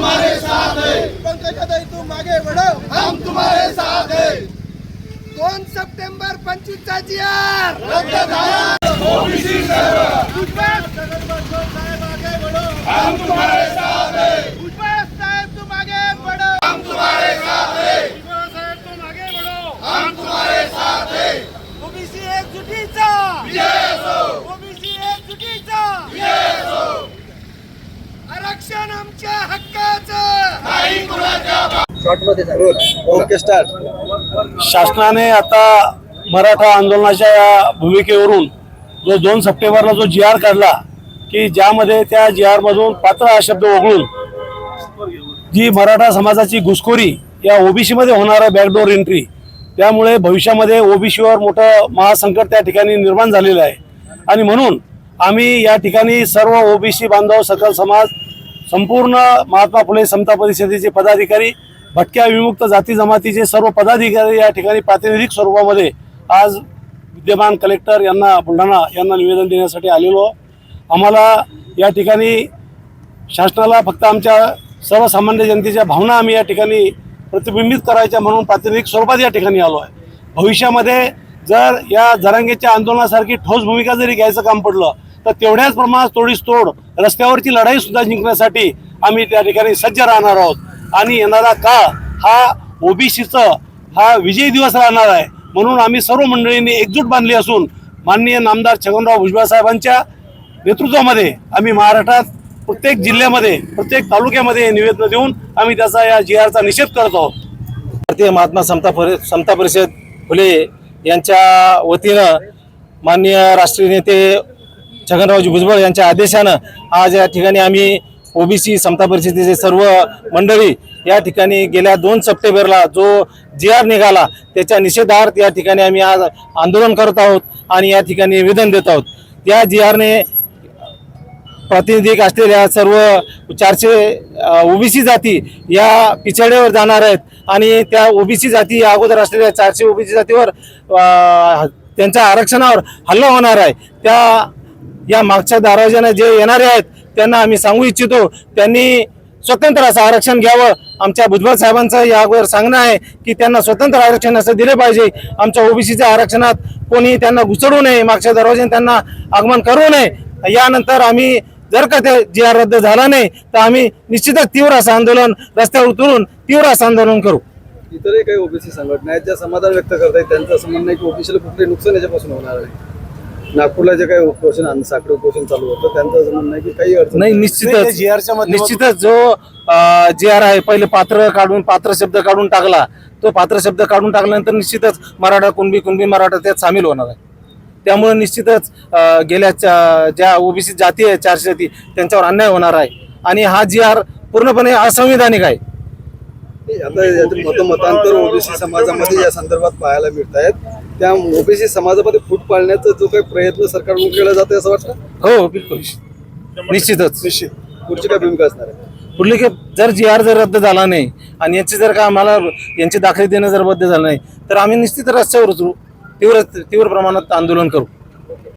तुम्हारे साथ है। पंकजाताई तुम आगे बढ़ो हम तुम्हारे साथ है। दोन सप्टेंबर पंचवीसचा जी आर रद्द झाला ओबीसी सर्व साहेब आगे बढ़ो हम तुम्हारे साथ है। भुजबळ साहेब तुम आगे बढ़ो हम तुम्हारे साथ है। भुजबळ साहेब तुम आगे बढ़ो हम तुम्हारे साथ है। ओबीसी एकजुटीचा विजय असो ओबीसी एकजुटीचा विजय असो आरक्षण आमच्या कुणाच्या ओके स्टार्ट शासनाने आता मराठा आंदोलनाच्या या भूमिकेवरून जो दोन सप्टेंबरला जो जी आर काढला की ज्यामध्ये त्या जी आरमधून पात्र हा शब्द वगळून जी मराठा समाजाची घुसखोरी या ओबीसीमध्ये होणारा बॅकडोर एंट्री त्यामुळे भविष्यामध्ये ओबीसीवर मोठं महासंकट त्या ठिकाणी निर्माण झालेलं आहे. आणि म्हणून आम्ही या ठिकाणी सर्व ओबीसी बांधव सकल समाज संपूर्ण महात्मा फुले समता परिषदेचे पदाधिकारी भटक्या विमुक्त जाती जमातीचे सर्व पदाधिकारी या ठिकाणी प्रातिनिधिक स्वरूपामध्ये आज विद्यमान कलेक्टर यांना बुलढाणा यांना निवेदन देण्यासाठी आलेलो आम्हाला या ठिकाणी शासनाला फक्त आमच्या सर्वसामान्य जनतेच्या भावना आम्ही या ठिकाणी प्रतिबिंबित करायच्या म्हणून प्रातिनिधिक स्वरूपात या ठिकाणी आलो आहे. भविष्यामध्ये जर या जरांगेच्या आंदोलनासारखी ठोस भूमिका जरी घ्यायचं काम पडलं तर तेवढ्याच प्रमाणात तोडीस तोड रस्त्यावरची लढाई सुद्धा जिंकण्यासाठी आम्ही त्या ठिकाणी सज्ज राहणार आहोत. आणि येणारा काळ हा ओबीसीचं हा विजयी दिवस राहणार आहे. म्हणून आम्ही सर्व मंडळींनी एकजूट बांधली असून माननीय नामदार छगनराव भुजबळ साहेबांच्या नेतृत्वामध्ये आम्ही महाराष्ट्रात प्रत्येक जिल्ह्यामध्ये प्रत्येक तालुक्यामध्ये निवेदन देऊन आम्ही त्याचा या जी आरचा निषेध करत आहोत. भारतीय महात्मा समता परि समता परिषद फुले यांच्या वतीनं माननीय राष्ट्रीय नेते छगनरावजी भुजबळ यांच्या आदेशानं आज या ठिकाणी आम्ही ओबीसी समता परिषदेचे सर्व मंडळी या ठिकाणी गेल्या दोन सप्टेंबरला जो जी आर निघाला त्याच्या निषेधार्थ या ठिकाणी आम्ही आज आंदोलन करत आहोत आणि या ठिकाणी निवेदन देत आहोत. या जी आरने प्रातिनिधिक असलेल्या सर्व चारशे ओबीसी जाती या पिछाड्यावर जाणार आहेत आणि त्या ओबीसी जाती अगोदर असलेल्या चारशे ओबीसी जातीवर त्यांच्या आरक्षणावर हल्ला होणार आहे. त्या या मागच्या दरवाज्याने जे येणारे आहेत त्यांना आम्ही सांगू इच्छितो. त्यांनी स्वतंत्र असं आरक्षण घ्यावं. आमच्या भुजबळ साहेबांचं या अगोदर सांगणं आहे की त्यांना स्वतंत्र आरक्षण असं दिले पाहिजे. आमच्या ओबीसीच्या आरक्षणात कोणी त्यांना घुसडू नये. मागच्या दरवाज्याने त्यांना आगमन करू नये. यानंतर आम्ही जर का ते जी आर रद्द झाला नाही तर आम्ही निश्चितच तीव्र असं आंदोलन रस्त्यावर उतरून तीव्र असं आंदोलन करू. इतरही काही ओबीसी संघटना आहेत ज्या समाधान व्यक्त करत आहेत त्यांचं असं म्हणणं आहे की ओबीसीला कुठले नुकसान याच्यापासून होणार आहे. नागपूरला जे काही उपोषण अन्न साखळी उपोषण चालू होतं त्यांचं असं म्हणणं आहे की काही अडचण नाही निश्चितच. निश्चितच जो जी आर आहे पहिले पात्र काढून पात्र शब्द काढून टाकला तो पात्र शब्द काढून टाकल्यानंतर निश्चितच मराठा कुणबी कुणबी मराठा त्यात सामील होणार आहे. त्यामुळे निश्चितच गेल्या ज्या ओबीसी जाती आहे चारशे जाती त्यांच्यावर अन्याय होणार आहे. आणि हा जी आर पूर्णपणे असंविधानिक आहे. आता मतमतांतर ओबीसी समाजामध्ये या संदर्भात पाहायला मिळत आहेत. त्या ओबीसी समाजामध्ये फूट पाळण्याचा जो काही प्रयत्न सरकारकडून केला जातो असं वाटतं? हो बिलकुल. निश्चितच. पुढची काय भूमिका असणार आहे? पुढली की जर जी आर जर रद्द झाला नाही आणि यांची जर का आम्हाला यांची दाखले देणं जर रद्द झालं नाही तर आम्ही निश्चित रस्त्यावर उतरू तीव्र तीव्र प्रमाणात आंदोलन करू.